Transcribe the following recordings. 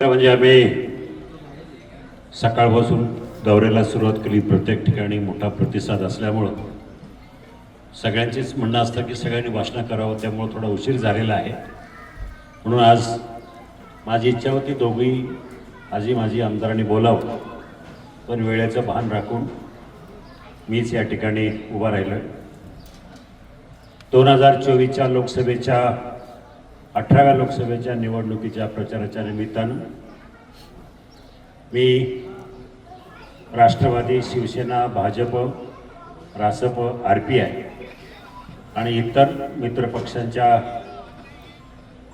म्हणजे आम्ही सकाळपासून दौऱ्याला सुरुवात केली. प्रत्येक ठिकाणी मोठा प्रतिसाद असल्यामुळं. सगळ्यांचीच म्हणणं असतं की सगळ्यांनी भाषणं करावं त्यामुळं थोडा उशीर झालेला आहे. म्हणून आज माझी इच्छा होती दोघी आजी माझी आमदारांनी बोलावं. पण वेळेचं भान राखून मीच या ठिकाणी उभा राहिलो दोन हजार चोवीसच्या लोकसभेच्या अठराव्या लोकसभेच्या निवडणुकीच्या प्रचाराच्या निमित्तानं मी Rashtrawadi Shivsena Bhajap Rasap R P I आणि इतर मित्रपक्षांच्या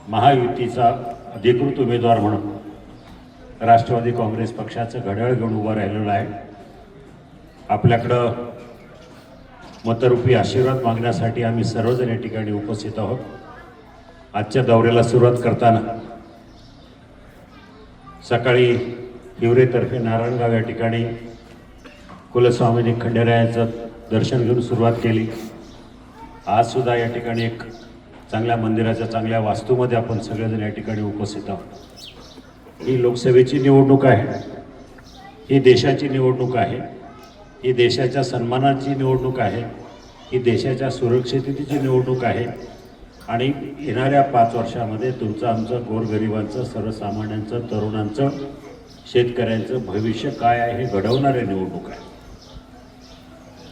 महायुतीचा अधिकृत उमेदवार म्हणून राष्ट्रवादी काँग्रेस पक्षाचं घड्याळ घेऊन उभं राहिलेलं आहे. आपल्याकडं मतरूपी आशीर्वाद मागण्यासाठी आम्ही सर्वजण या ठिकाणी उपस्थित आहोत. आजच्या दौऱ्याला सुरुवात करताना सकाळी हिवरेतर्फे नारायणगाव या ठिकाणी कुलस्वामिनी खंडेरायाचं दर्शन घेऊन सुरुवात केली. आज सुद्धा या ठिकाणी एक चांगल्या मंदिराच्या चांगल्या वास्तूमध्ये आपण सगळेजण या ठिकाणी उपस्थित आहोत. ही लोकसभेची निवडणूक आहे. ही देशाची निवडणूक आहे. ही देशाच्या सन्मानाची निवडणूक आहे. ही देशाच्या सुरक्षिततेची निवडणूक आहे. आणि येणाऱ्या पाच वर्षामध्ये तुमचं आमचं गोरगरिबांचं सर्वसामान्यांचं तरुणांचं शेतकऱ्यांचं भविष्य काय आहे हे घडवणाऱ्या निवडणूक आहे.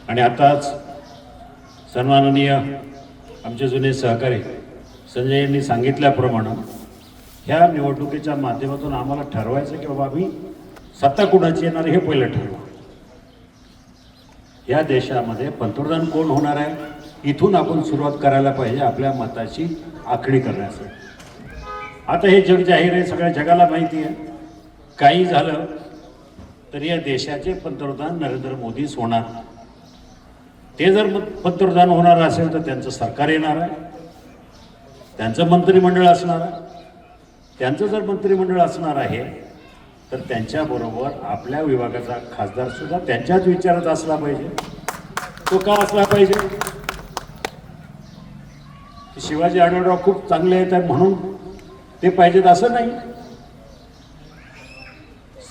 आणि आताच सन्माननीय आमचे जुने सहकारी संजय यांनी सांगितल्याप्रमाणे ह्या निवडणुकीच्या माध्यमातून आम्हाला ठरवायचं की बाबा आम्ही सत्ता कुणाची येणार हे पहिलं ठरवा. या देशामध्ये पंतप्रधान कोण होणार आहे? इथून आपण सुरुवात करायला पाहिजे आपल्या मताची आखणी करण्यासाठी. आता हे जग जाहीर आहे सगळ्या जगाला माहिती आहे. काही झालं तर या देशाचे पंतप्रधान नरेंद्र मोदीच होणार. ते जर पंतप्रधान होणार असेल तर त्यांचं सरकार येणार आहे. त्यांचं मंत्रिमंडळ असणार आहे. त्यांचं जर मंत्रिमंडळ असणार आहे तर त्यांच्याबरोबर आपल्या विभागाचा खासदार सुद्धा त्यांच्याच विचारात असला पाहिजे. तो का असला पाहिजे? शिवाजी आढळराव खूप चांगले आहेत म्हणून ते पाहिजेत असं नाही.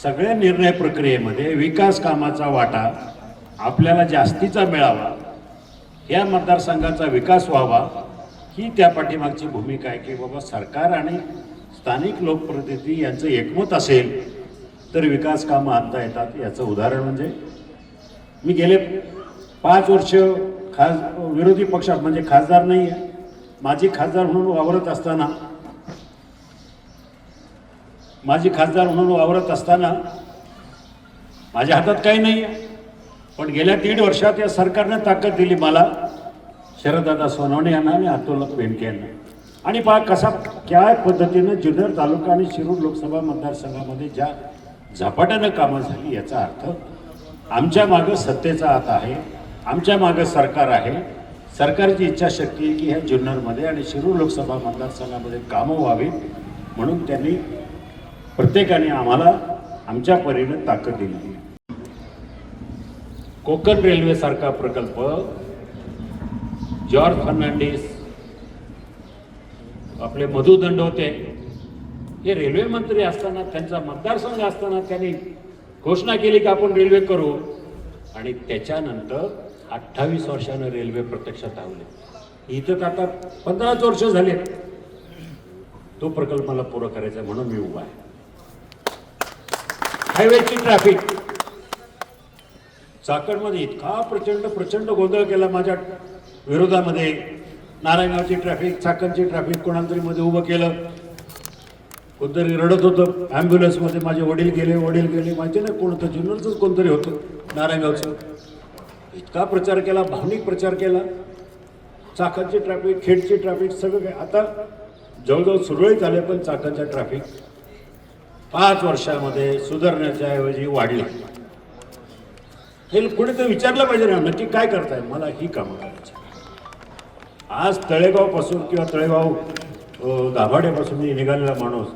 सगळ्या निर्णय प्रक्रियेमध्ये विकास कामाचा वाटा आपल्याला जास्तीचा मिळावा या मतदारसंघाचा विकास व्हावा ही त्या पाठीमागची भूमिका आहे की बाबा सरकार आणि स्थानिक लोकप्रतिनिधी यांचं एकमत असेल तर विकास कामं आणता येतात याचं उदाहरण म्हणजे मी गेले पाच वर्ष खास विरोधी पक्षात म्हणजे खासदार नाही आहे. माजी खासदार म्हणून वावरत असताना माजी खासदार म्हणून वावरत असताना माझ्या हातात काही नाही आहे. पण गेल्या दीड वर्षात या सरकारनं ताकद दिली मला. शरददादा सोनवणे यांना आणि अतोलक बेनके यांना. आणि पहा कसा क्या पद्धतीनं जुन्नर तालुका आणि शिरूर लोकसभा मतदारसंघामध्ये ज्या झपाट्यानं कामं झाली याचा अर्थ आमच्या मागं सत्तेचा हात आहे आमच्या मागं सरकार आहे सरकारची इच्छाशक्ती आहे की ह्या जुन्नरमध्ये आणि शिरूर लोकसभा मतदारसंघामध्ये कामं व्हावी म्हणून त्यांनी प्रत्येकाने आम्हाला आमच्या परीनं ताकद दिली. कोकण रेल्वेसारखा प्रकल्प जॉर्ज फर्नांडिस आपले मधु दंडवते हे रेल्वे मंत्री असताना त्यांचा मतदारसंघ असताना त्यांनी घोषणा केली की आपण रेल्वे करू. आणि त्याच्यानंतर अठ्ठावीस वर्षानं रेल्वे प्रत्यक्षात आवले इथं तर आता पंधराच वर्ष झाले. तो प्रकल्प मला पूर्ण करायचा आहे म्हणून मी उभा आहे. हायवेची ट्रॅफिक. चाकणमध्ये इतका प्रचंड प्रचंड गोंधळ केला माझ्या विरोधामध्ये. नारायणगावची ट्रॅफिक चाकणची ट्रॅफिक कोणातरी मध्ये उभं केलं. कोणतरी रडत होतं. ॲम्ब्युलन्समध्ये माझे वडील गेले वडील गेले. माहिती नाही कोणतं जुनरचंच कोणतरी होतं. नारायणगावचं. इतका प्रचार केला भावनिक प्रचार केला. चाकांची ट्रॅफिक खेडची ट्रॅफिक सगळं काय. आता जवळजवळ सुरळीत झाले पण चाकांच्या ट्रॅफिक पाच वर्षामध्ये सुधारण्याच्या ऐवजी वाढली. हे कुणी तर विचारलं पाहिजे ना नक्की काय करताय? मला ही कामं करायची आज तळेगावपासून किंवा तळेगाव अ, दाभाड्यापासून निघालेला माणूस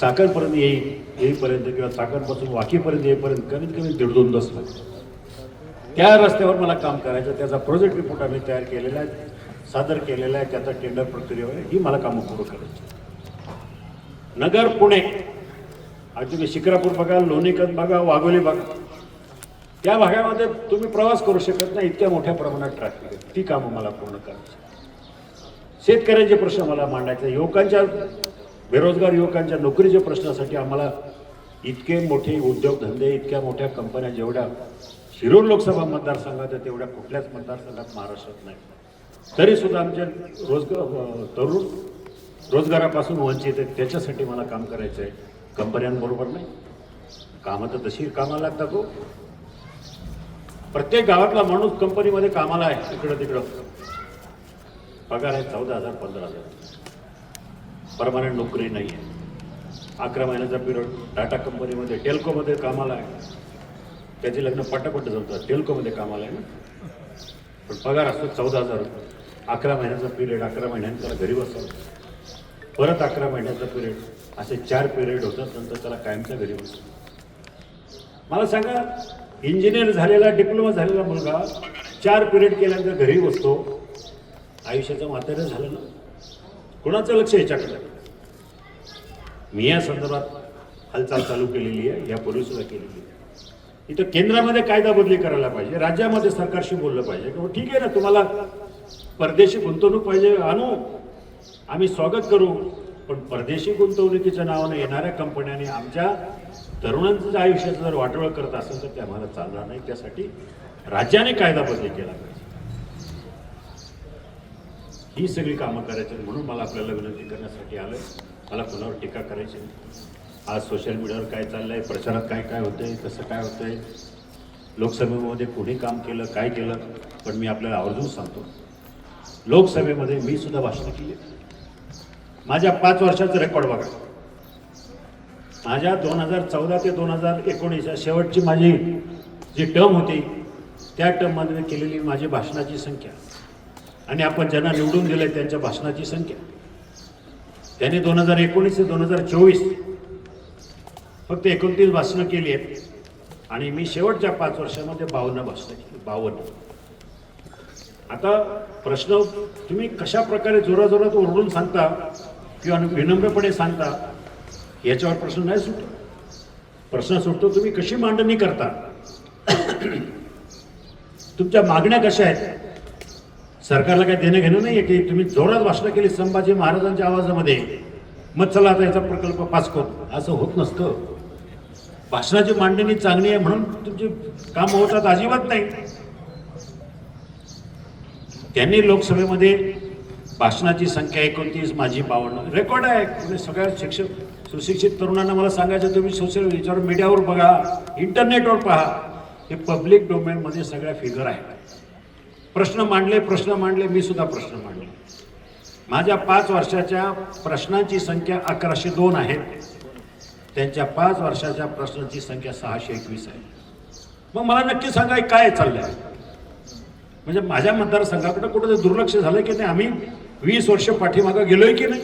चाकणपर्यंत येईल येईपर्यंत किंवा चाकणपासून वाकीपर्यंत येईपर्यंत कमीत कमी दीड दोन तास लागतात त्या रस्त्यावर मला काम करायचं त्याचा प्रोजेक्ट रिपोर्ट आम्ही तयार केलेला आहे सादर केलेला आहे. त्याचा टेंडर प्रक्रियेवर ही मला कामं पूर्ण करायची नगर पुणे आज तुम्ही शिक्रापूर बघा लोणीकत बघा वाघोली बघा. त्या भागामध्ये तुम्ही प्रवास करू शकत नाही. इतक्या मोठ्या प्रमाणात ट्रॅफिक आहे. ती कामं मला पूर्ण करायची शेतकऱ्यांचे प्रश्न मला मांडायचे युवकांच्या बेरोजगार युवकांच्या नोकरीच्या प्रश्नासाठी आम्हाला इतके मोठे उद्योगधंदे इतक्या मोठ्या कंपन्या जेवढ्या शिरूर लोकसभा मतदारसंघात तेवढ्या कुठल्याच मतदारसंघात महाराष्ट्रात नाही. तरी सुद्धा आमचे रोजगार तरुण रोजगारापासून वंचित आहेत त्याच्यासाठी मला काम करायचं आहे. कंपन्यांबरोबर नाही. कामं तर तशी कामाला लागतात हो. प्रत्येक गावातला माणूस कंपनीमध्ये कामाला आहे इकडं तिकडं. पगार आहे चौदा हजार पंधरा हजार. परमानंट नोकरी नाही आहे अकरा महिन्याचा पिरियड टाटा कंपनीमध्ये टेल्कोमध्ये कामाला आहे. त्याचे लग्न पटापट जमतात. टेल्कोमध्ये कामाला आहे ना? पण पगार असतो चौदा हजार रुपये. अकरा महिन्याचा पिरियड अकरा महिन्यानं त्याला घरी बसवलं परत अकरा महिन्याचा पिरियड असे चार पिरियड होतात नंतर त्याला कायमच्या घरी बसतो मला सांगा इंजिनियर झालेला डिप्लोमा झालेला मुलगा चार पिरियड केल्यानंतर घरी बसतो. आयुष्याचं म्हातारं झालं ना? कुणाचं लक्ष याच्याकडे? मी या संदर्भात हालचाल चालू केलेली आहे या सुद्धा केलेली आहे. इथं केंद्रामध्ये कायदा बदली करायला पाहिजे राज्यामध्ये सरकारशी बोललं पाहिजे. किंवा ठीक आहे ना तुम्हाला परदेशी गुंतवणूक पाहिजे आणू. आम्ही स्वागत करू. पण परदेशी गुंतवणुकीच्या नावाने येणाऱ्या कंपन्यांनी आमच्या तरुणांचं जर आयुष्याचं जर वाटोळ करत असेल तर ते आम्हाला चालणार नाही. त्यासाठी राज्याने कायदा बदली केला पाहिजे. ही सगळी कामं करायची आहेत. म्हणून मला आपल्याला विनंती करण्यासाठी आलं मला कुणावर टीका करायची नाही. आज सोशल मीडियावर काय चाललं आहे प्रचारात काय काय होतंय कसं काय होतंय? लोकसभेमध्ये कोणी काम केलं काय केलं? पण मी आपल्याला आवर्जून सांगतो. लोकसभेमध्ये मी सुद्धा भाषण केली माझ्या पाच वर्षाचं रेकॉर्ड बघा. माझ्या दोन हजार चौदा ते दोन हजार एकोणीस या शेवटची माझी जी टर्म होती त्या टर्ममध्ये केलेली माझी भाषणाची संख्या. आणि आपण ज्यांना निवडून दिलं त्यांच्या भाषणाची संख्या. त्यांनी दोन हजार एकोणीस ते दोन हजार चोवीस फक्त एकोणतीस भाषणं केली आहेत. आणि मी शेवटच्या पाच वर्षामध्ये बावन्न भाषणं केली. बावन्न. आता प्रश्न तुम्ही कशा प्रकारे जोराजोरात ओरडून सांगता किंवा विनम्रपणे सांगता याच्यावर प्रश्न नाही सुटतो. प्रश्न सुटतो तुम्ही कशी मांडणी करता? तुमच्या मागण्या कशा आहेत? सरकारला काही देणं घेणं नाही आहे की तुम्ही जोरात भाषणं केली संभाजी महाराजांच्या आवाजामध्ये मग चला आता याचा प्रकल्प पास करू. असं होत नसतं. भाषणाची मांडणी चांगली आहे म्हणून तुमची कामं होतात अजिबात नाही. त्यांनी लोकसभेमध्ये भाषणाची संख्या एकोणतीस माझी बावन्न. रेकॉर्ड आहे. म्हणजे सगळ्या शिक्षक सुशिक्षित तरुणांना मला सांगायचं तुम्ही सोशल याच्यावर मीडियावर बघा. इंटरनेटवर पहा. हे पब्लिक डोमेनमध्ये सगळ्या फिगर आहेत. प्रश्न मांडले प्रश्न मांडले मी सुद्धा प्रश्न मांडले. माझ्या पाच वर्षाच्या प्रश्नांची संख्या अकराशे दोन आहेत. त्यांच्या पाच वर्षाच्या प्रश्नांची संख्या सहाशे एकवीस आहे. मग मला नक्की सांगा काय काय चाललंय? म्हणजे माझ्या मतदारसंघाकडे कुठं दुर्लक्ष झालं की नाही? आम्ही वीस वर्ष पाठीमागं गेलोय की नाही?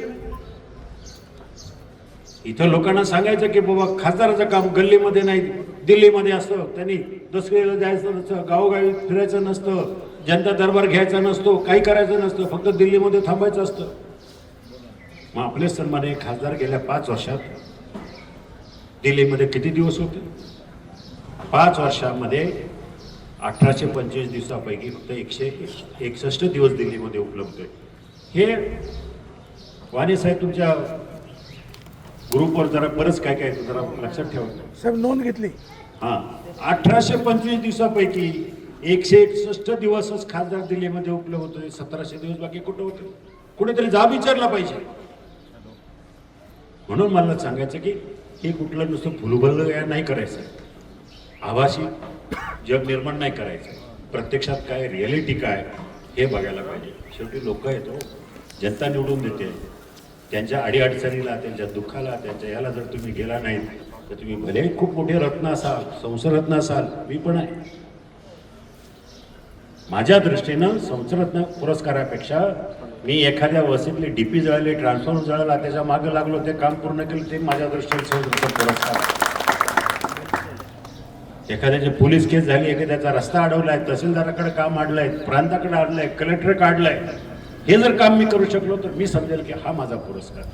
इथं लोकांना सांगायचं की बाबा खासदाराचं काम गल्लीमध्ये नाही दिल्लीमध्ये असतं. त्यांनी दसऱ्याला जायचं नसतं गावोगावी फिरायचं नसतं जनता दरबार घ्यायचा नसतो काही करायचं नसतं फक्त दिल्लीमध्ये थांबायचं असतं. मग आपले सन्माने खासदार गेल्या पाच वर्षात दिल्लीमध्ये किती दिवस होते? पाच वर्षामध्ये अठराशे पंचवीस दिवसापैकी फक्त एकशे एकसष्ट दिवस दिल्लीमध्ये उपलब्ध आहे हे वाणी साहेब तुमच्या ग्रुपवर जरा बरंच काय काय जरा लक्षात ठेवा. साहेब नोंद घेतली. हां. अठराशे पंचवीस दिवसापैकी एकशे एकसष्ट दिवसच खासदार दिल्लीमध्ये उपलब्ध होते सतराशे दिवस बाकी कुठं होते? कुठेतरी जा विचारला पाहिजे. म्हणून मला सांगायचं की हे कुठलं नुसतं फुलबल या नाही करायचं. आभासी जग निर्माण नाही करायचं. प्रत्यक्षात काय रिॲलिटी काय हे बघायला पाहिजे. शेवटी लोक येतो हो. जनता निवडून देते. त्यांच्या अडीअडचणीला त्यांच्या दुःखाला त्यांच्या याला जर तुम्ही गेला नाही तर तुम्ही भले खूप मोठे रत्न असाल संसरत्न असाल मी पण आहे. माझ्या दृष्टीनं संसरत्न पुरस्कारापेक्षा मी एखाद्या वस्तीतली डीपी जळाली ट्रान्सफॉर्मर जळाला त्याच्या मागं लागलो ते काम पूर्ण केलं ते माझ्या दृष्टीने संसरत्न पुरस्कार. एखाद्याची पोलीस केस झाली एखाद्याचा रस्ता अडवलाय तहसीलदाराकडे काम आणलंय प्रांताकडे आणलंय कलेक्टर काढलंय हे जर काम मी करू शकलो तर मी समजेल की हा माझा पुरस्कार.